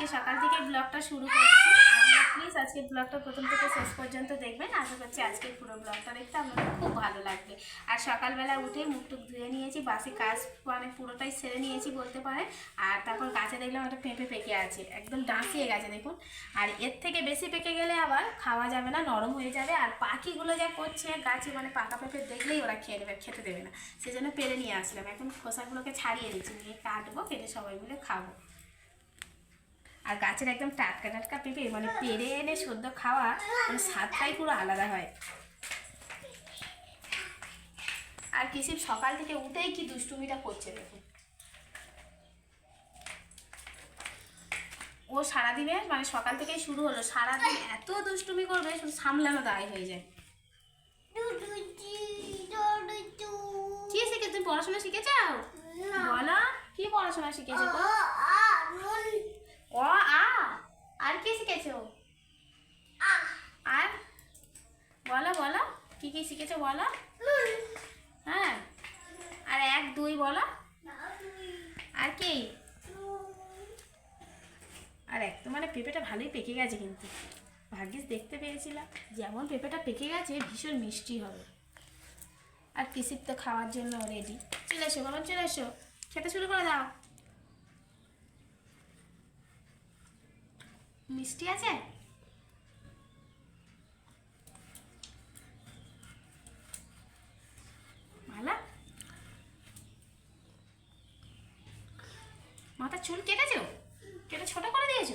আজকে সকাল থেকে ব্লগটা শুরু করছি। আপনারা প্লিজ আজকে ব্লগটা প্রথম থেকে শেষ পর্যন্ত দেখবেন। আশা করছি আজকে পুরো ব্লগটা দেখতে আপনাদের খুব ভালো লাগবে। আর সকালবেলা উঠে মুখ টুক ধুয়ে নিয়েছি, বাসি কাজ মানে পুরোটাই সেরে নিয়েছি বলতে পারে আর তারপর গাছে দেখলাম একটা পেঁপে পেকে আছে, একদম ডাঁসিয়ে গেছে দেখুন। আর এর থেকে বেশি পেকে গেলে আবার খাওয়া যাবে না, নরম হয়ে যাবে। আর পাখিগুলো যা করছে গাছে মানে পাকা পেঁপে দেখলেই ওরা খেয়ে নেবে, খেতে দেবে না। সেজন্য পেরে নিয়ে আসলাম। এখন খোসাগুলোকে ছাড়িয়ে দিচ্ছি, নিয়ে কাটবো, কেটে সবাই মিলে খাব। আর গাছের একদম টাটকা টাটকা পেঁপে মানে পেরে এনে সদ্য খাওয়া মানে স্বাদটাই পুরো আলাদা হয়। আর কিসির সকাল থেকে উঠেই কি দুষ্টুমিটা করছে দেখুন। ও সারাদিনে মানে সকাল থেকেই শুরু হলো সারাদিন এত দুষ্টুমি করবে শুধু সামলানো দায় হয়ে যায়। কি শিখে তুমি পড়াশোনা শিখে যাও বলো কি পড়াশোনা শিখেছো তো ও আ আর কি শিখেছো আর বলো বলো কি শিখেছো বলো? হ্যাঁ। আর এক, দুই বলো। আর কি? আর এক, তো মানে পেঁপেটা ভালোই পেকে গেছে কিন্তু। ভাগ্যিস দেখতে পেয়েছিলাম। যেমন পেঁপেটা পেকে গেছে, ভীষণ মিষ্টি হবে। আর কিসির তো খাওয়ার জন্য রেডি চলে এসো বাবা, চলে এসো। খেতে শুরু করে দাও। মিষ্টি আছে ভালো মাথা চুল কেটেছো? কেটে ছোট করে দিয়েছ?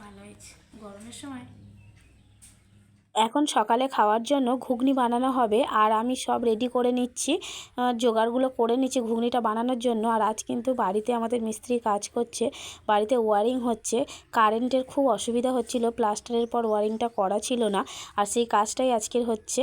ভালো হয়েছে গরমের সময় এখন সকালে খাওয়ার জন্য ঘুগনি বানানো হবে আর আমি সব রেডি করে নিচ্ছি। জোগাড়গুলো করে নিচ্ছি ঘুগনিটা বানানোর জন্য। আর আজ কিন্তু বাড়িতে আমাদের মিস্ত্রি কাজ করছে, বাড়িতে ওয়ারিং হচ্ছে। কারেন্টের খুব অসুবিধা হচ্ছিল প্লাস্টারের পর ওয়ারিংটা করা ছিল না। আর সেই কাজটাই আজকের হচ্ছে।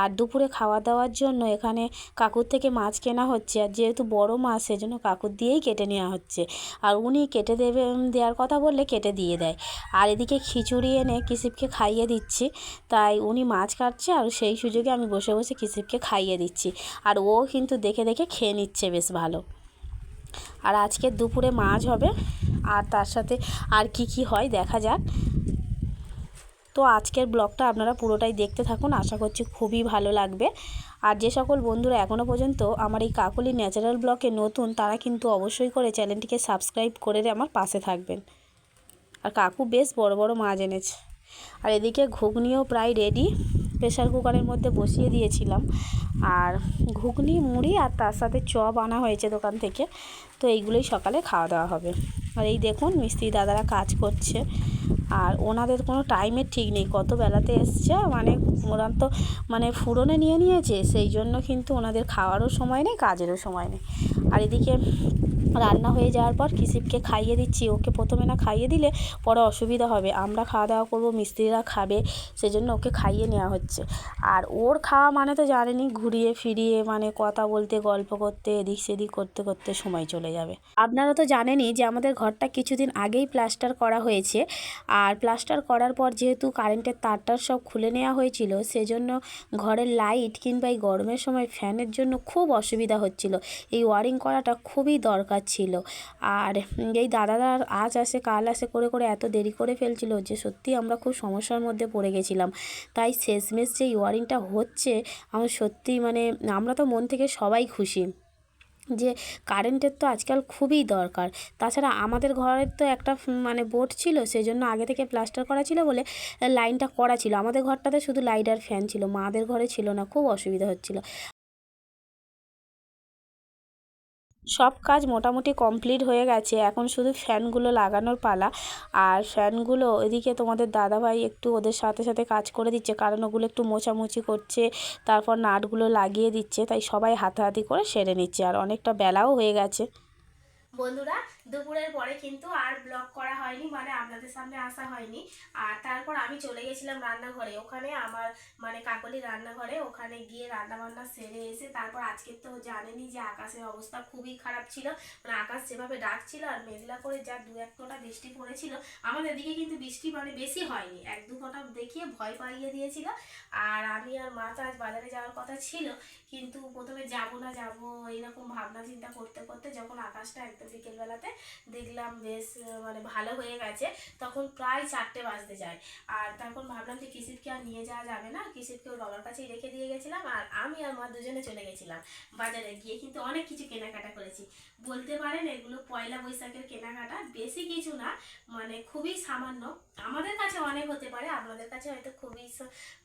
আর দুপুরে খাওয়া দাওয়ার জন্য এখানে কাকুর থেকে মাছ কেনা হচ্ছে। আর যেহেতু বড় মাছ, সেজন্য কাকুর দিয়েই কেটে নেওয়া হচ্ছে। আর উনি কেটে দেবে দেওয়ার কথা বললে কেটে দিয়ে দেয়। আর এদিকে খিচুড়ি এনে কিসিপকে খাইয়ে দিচ্ছি। তাই উনি মাছ কাটছে আর সেই সুযোগে আমি বসে বসে কিসিপকে খাইয়ে দিচ্ছি। আর ও কিন্তু দেখে দেখে খেয়ে নিচ্ছে বেশ ভালো। আর আজকে দুপুরে মাছ হবে আর তার সাথে আর কি কি হয় দেখা যাক। তো আজকের ব্লগটা আপনারা পুরোটাই দেখতে থাকুন, আশা করছি খুবই ভালো লাগবে। আর যে সকল বন্ধুরা এখনও পর্যন্ত আমার এই কাকলি ন্যাচারাল ব্লগে নতুন, তারা কিন্তু অবশ্যই করে চ্যানেলটিকে সাবস্ক্রাইব করে আমার পাশে থাকবেন। আর কাকু বেশ বড় বড় মাছ এনেছে। আর এদিকে ঘুগনিও প্রায় রেডি প্রেশার কুকারের মধ্যে বসিয়ে দিয়েছিলাম। আর ঘুগনি, মুড়ি আর তার সাথে চপ আনা হয়েছে দোকান থেকে, তো এইগুলোই সকালে খাওয়া দাওয়া হবে। আর এই দেখুন মিস্ত্রি দাদারা কাজ করছে, আর ওনাদের কোনো টাইমের ঠিক নেই, কত বেলাতে এসছে মানে ওরা তো মানে ফুরনে নিয়ে নিয়েছে, সেই জন্য কিন্তু ওনাদের খাওয়ারও সময় নেই, কাজেরও সময় নেই। আর এদিকে রান্না হয়ে যাওয়ার পর কিসিপকে খাইয়ে দিচ্ছি। ওকে প্রথমে না খাইয়ে দিলে পরে অসুবিধা হবে। আমরা খাওয়া দাওয়া করব, মিস্ত্রিরা খাবে, সেজন্য ওকে খাইয়ে নেওয়া হচ্ছে। আর ওর খাওয়া মানে তো জানেনি, ঘুরিয়ে ফিরিয়ে মানে কথা বলতে, গল্প করতে, এদিক সেদিক করতে করতে সময় চলে যাবে। আপনারা তো জানেনই যে আমাদের ঘরটা কিছুদিন আগেই প্লাস্টার করা হয়েছে। আর প্লাস্টার করার পর যেহেতু কারেন্টের তারটার সব খুলে নেওয়া হয়েছিল, সেজন্য ঘরের লাইট কিংবা এই গরমের সময় ফ্যানের জন্য খুব অসুবিধা হচ্ছিল। এই ওয়ারিং করাটা খুবই দরকার ছিল। আর এই দাদারা আজ আসে, কাল আসে করে করে এত দেরি করে ফেলছিল যে সত্যি আমরা খুব সমস্যার মধ্যে পড়ে গেছিলাম। তাই শেষমেশ যে এই ওয়ারিংটা হচ্ছে, আমার সত্যি মানে আমরা তো মন থেকে সবাই খুশি যে কারেন্টের তো আজকাল খুবই দরকার। তাছাড়া আমাদের ঘরের তো একটা মানে বোর্ড ছিল সেই জন্য আগে থেকে প্লাস্টার করা ছিল বলে লাইনটা করা ছিল। আমাদের ঘরটাতে শুধু লাইট আর ফ্যান ছিল, মাদের ঘরে ছিল না, খুব অসুবিধা হচ্ছিল। সব কাজ মোটামুটি কমপ্লিট হয়ে গেছে। এখন শুধু ফ্যানগুলো লাগানোর পালা। আর ফ্যানগুলো এদিকে তোমাদের দাদাভাই একটু ওদের সাথে সাথে কাজ করে দিচ্ছে। কারণ ওগুলো একটু মোছামুছি করছে, তারপর নাটগুলো লাগিয়ে দিচ্ছে। তাই সবাই হাতাহাতি করে সেরে নিচ্ছে। আর অনেকটা বেলাও হয়ে গেছে। বন্ধুরা দুপুরের পরে কিন্তু আর ব্লগ করা হয়নি মানে আপনাদের সামনে আসা হয়নি। আর তারপর আমি চলে গেছিলাম রান্নাঘরে। ওখানে আমার মানে কাকলি রান্নাঘরে, ওখানে গিয়ে রান্না বান্না সেরে এসে তারপর আজকে তো জানেনই যে আকাশের অবস্থা খুবই খারাপ ছিল। মানে আকাশ যেভাবে ডাকছিল আর মেঘলা করে যা দু এক ফোঁটা বৃষ্টি পড়েছিল, আমাদের দিকে কিন্তু বৃষ্টি মানে বেশি হয়নি। এক দু ফোঁটা দেখিয়ে ভয় পাইয়ে দিয়েছিল। আর আমি আর মা তো আজ বাজারে যাওয়ার কথা ছিল, কিন্তু প্রথমে যাব না যাব এইরকম ভাবনা চিন্তা করতে করতে যখন আকাশটা একদম বিকেলবেলাতে দেখলাম বেশ মানে ভালো হয়ে গেছে। তখন প্রায় চারটে বাজতে যায়। আর তখন ভাবলাম যে কিসিরকে আর নিয়ে যাওয়া যাবে না। কিসিরকে ওর বাবার কাছেই রেখে দিয়ে গেছিলাম আর আমি আর মা দুজনে চলে গেছিলাম বাজারে গিয়ে। কিন্তু অনেক কিছু কেনাকাটা করেছি। বলতে পারেন এগুলো পয়লা বৈশাখের কেনাকাটা। বেশি কিছু না মানে খুবই সামান্য। আমাদের কাছে অনেক হতে পারে আপনাদের কাছে হয়তো খুবই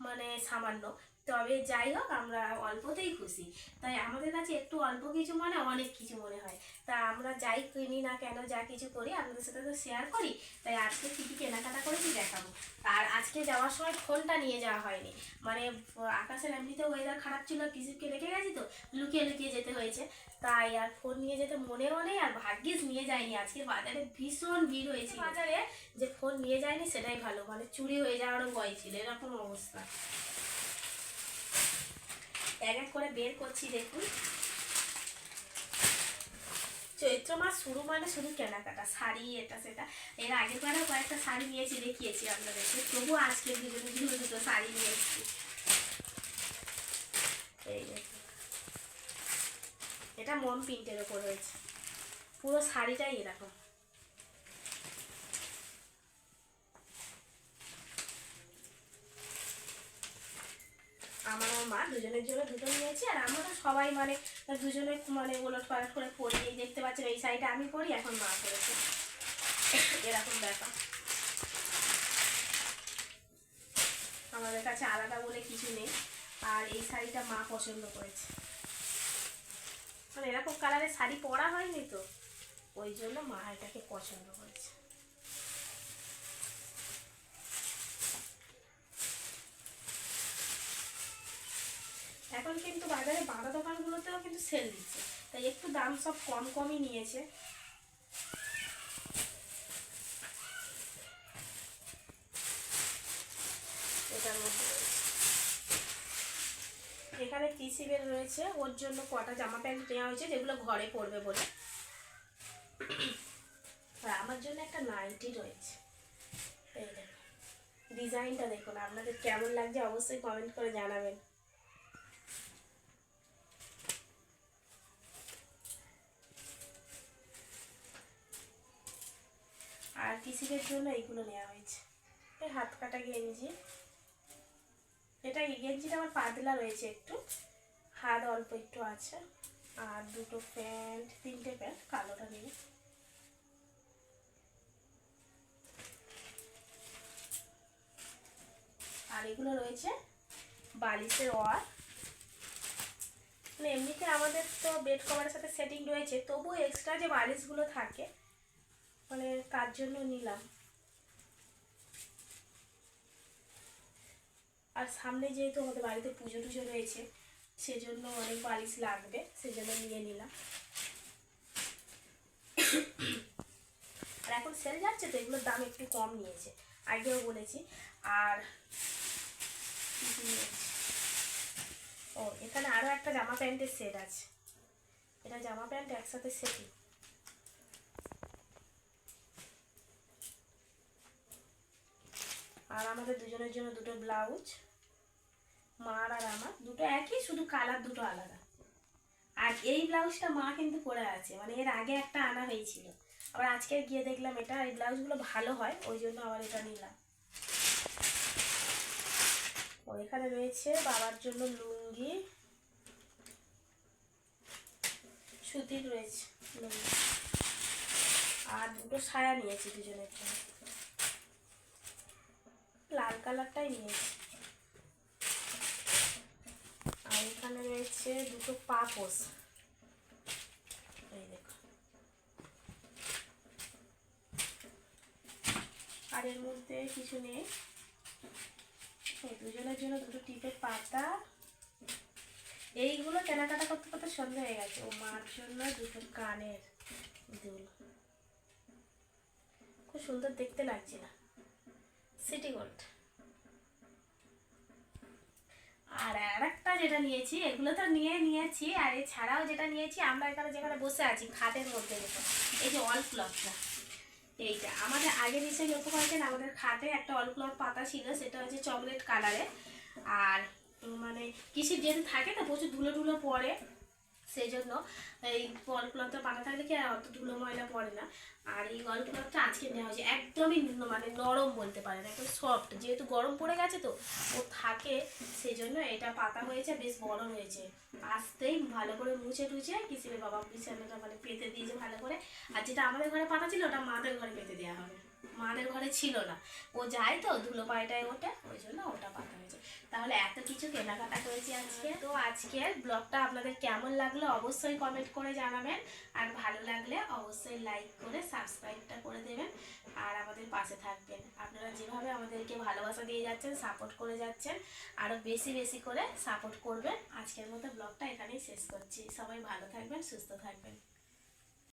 মানে সামান্য। তবে যাই হোক আমরা অল্পতেই খুশি। তাই আমাদের কাছে একটু অল্প কিছু মানে অনেক কিছু মনে হয়। তা আমরা যাই কিনি না কেন যা কিছু করি আপনাদের সাথে তো শেয়ার করি। তাই আজকে কী কী কেনাকাটা করেছি দেখাবো। আর আজকে যাওয়ার সময় ফোনটা নিয়ে যাওয়া হয়নি। মানে আকাশের এমনিতে ওয়েদার খারাপ ছিল কিসিপকে রেখে গেছি তো লুকিয়ে লুকিয়ে যেতে হয়েছে। তাই আর ফোন নিয়ে যেতে মনেও নেই আর ভাগ্যিস নিয়ে যায়নি আজকে বাজারে ভীষণ ভিড় হয়েছে বাজারে যে ফোন নিয়ে যায়নি সেটাই ভালো। মানে চুরি হয়ে যাওয়ারও ভয় ছিল এরকম অবস্থা। এক এক করে বের করছি, দেখুন। চৈত্র মাস শুরু মানে শুধু কেনাকাটা, শাড়ি, এটা, সেটা। এর আগে পরে কয়েকটা শাড়ি নিয়েছি, দেখিয়েছি আপনাদেরকে। তবুও আজকে দুজনে দুটো দুটো শাড়ি নিয়েছি এই এটা মম প্রিন্টের ওপর রয়েছে। পুরো শাড়িটাই এরকম। আমার আর মা দুজনের জন্য দুটো নিয়েছি, আর আমরা তো সবাই মানে দুজনে মানে ওলট পালট করে পরি দেখতে পাচ্ছেন, এই শাড়িটা আমি পরি, এখন মা পরেছে। এরকম ব্যাপার। আমাদের কাছে আলাদা বলে কিছু নেই, আর এই শাড়িটা মা পছন্দ করেছে। মানে এরকম কালারের শাড়ি পরা হয়নি তো, ওই জন্য মা এটাকে পছন্দ করেছে। এখন কিন্তু বাজারে বাঁধা দোকানগুলোতেও কিন্তু সেল দিচ্ছে। তাই একটু দাম সব কম কমই নিয়েছে। এখানে টিসিবের রয়েছে। ওর জন্য কটা জামা প্যান্ট নেওয়া হয়েছে, যেগুলো ঘরে পরবে বলে। আর আমার জন্য একটা নাইটি রয়েছে। ডিজাইনটা দেখুন, আপনাদের কেমন লাগছে অবশ্যই কমেন্ট করে জানাবেন। আর কিসিদের জন্য এইগুলো নেওয়া হয়েছে। এই হাত কাটা গেঞ্জি। এটা এই গেঞ্জিটা আমার পাতলা রয়েছে একটু। হাত অল্প একটু আছে। আর দুটো প্যান্ট, তিনটে প্যান্ট কালোটা নেই। আর এগুলো রয়েছে বালিশের ওয়ার মানে এমনিতে আমাদের তো বেড কভারের সাথে সেটিং রয়েছে, তবুও এক্সট্রা যে বালিশগুলো থাকে মানে কার জন্য নিলাম? আর সামনে যেহেতু আমাদের বাড়িতে পুজো টুজো রয়েছে, সেজন্য অনেক বালিশ লাগবে, সেজন্য নিয়ে নিলাম। আর এখন সেল যাচ্ছে তো, এগুলোর দাম একটু কম নিয়েছে, আগেও বলেছি। আর? ও, এখানে আরও একটা জামা প্যান্টের সেট আছে। এটা জামা প্যান্ট একসাথে সেটই আর আমাদের দুজনের জন্য দুটো ব্লাউজ, মার আর আমার। দুটো একই, শুধু কালার দুটো আলাদা। আর এই ব্লাউজটা মা কিন্তু পরে আছে মানে এর আগে একটা আনা হয়েছিল। আবার আজকে গিয়ে দেখলাম এটা, এই ব্লাউজগুলো ভালো হয়, ওই জন্য আবার এটা নিলাম। এখানে রয়েছে বাবার জন্য লুঙ্গি, সুতির রয়েছে লুঙ্গি। আর দুটো সায়া নিয়েছি দুজনের জন্য। কালারটাই নিয়েছি আর এখানে রয়েছে দুটো পাপোস এই দেখো। আর এর মধ্যে কিছু নেই। এই দুজনের জন্য দুটো টিপের পাতা। এইগুলো কেনাকাটা করতে করতে সন্ধ্যা হয়ে গেছে। ও মার জন্য দুটো কানের দুল। খুব সুন্দর দেখতে লাগছে না। City gold. আর আরেকটা যেটা নিয়েছি, এগুলো তো নিয়ে নিয়েছি, আর এছাড়াও যেটা নিয়েছি, আমরা এখানে যেখানে বসে আছি, খাটের মধ্যে এই যে অল ক্লথটা এইটা। আমাদের আগে নিচে লক্ষ্য করেছেন আমাদের খাটে একটা অল ক্লথ পাতা ছিল, সেটা হচ্ছে চকলেট কালারে আর মানে কিসির যেহেতু থাকে না, প্রচুর ধুলো ধুলো পড়ে। সেই জন্য এই গল ক্লথটা পাতা থাকলে কি আর অত ধুলো ময়লা পড়ে না। আর এই গল ক্লথটা আজকে নেওয়া হয়েছে একদমই মানে নরম বলতে পারেন, একদম সফট যেহেতু গরম পড়ে গেছে তো, ও থাকে সেই জন্য এটা পাতা হয়েছে, বেশ বড় হয়েছে। আসতেই ভালো করে মুছে টুছে কিসির বাবা, বিছানাটা মানে পেতে দিয়েছে ভালো করে। আর যেটা আমাদের ঘরে পাতা ছিল, ওটা মাদের ঘরে পেতে দেওয়া হবে। মাদের ঘরে ছিল না। ও যায় তো, ধুলো পায়টায় ওঠে, ওই জন্য ওটা পাতা হয়েছে। তাহলে এত কিছু কেনাকাটা করেছি আজকে। তো আজকের ব্লগটা আপনাদের কেমন লাগল অবশ্যই কমেন্ট করে জানাবেন। আর ভালো লাগলে অবশ্যই লাইক করে সাবস্ক্রাইবটা করে দেবেন। আর আমাদের পাশে থাকবেন। আপনারা যেভাবে আমাদেরকে ভালোবাসা দিয়ে যাচ্ছেন সাপোর্ট করে যাচ্ছেন আরও বেশি বেশি করে সাপোর্ট করবেন। আজকের মতো ব্লগটা এখানেই শেষ করছি। সবাই ভালো থাকবেন, সুস্থ থাকবেন।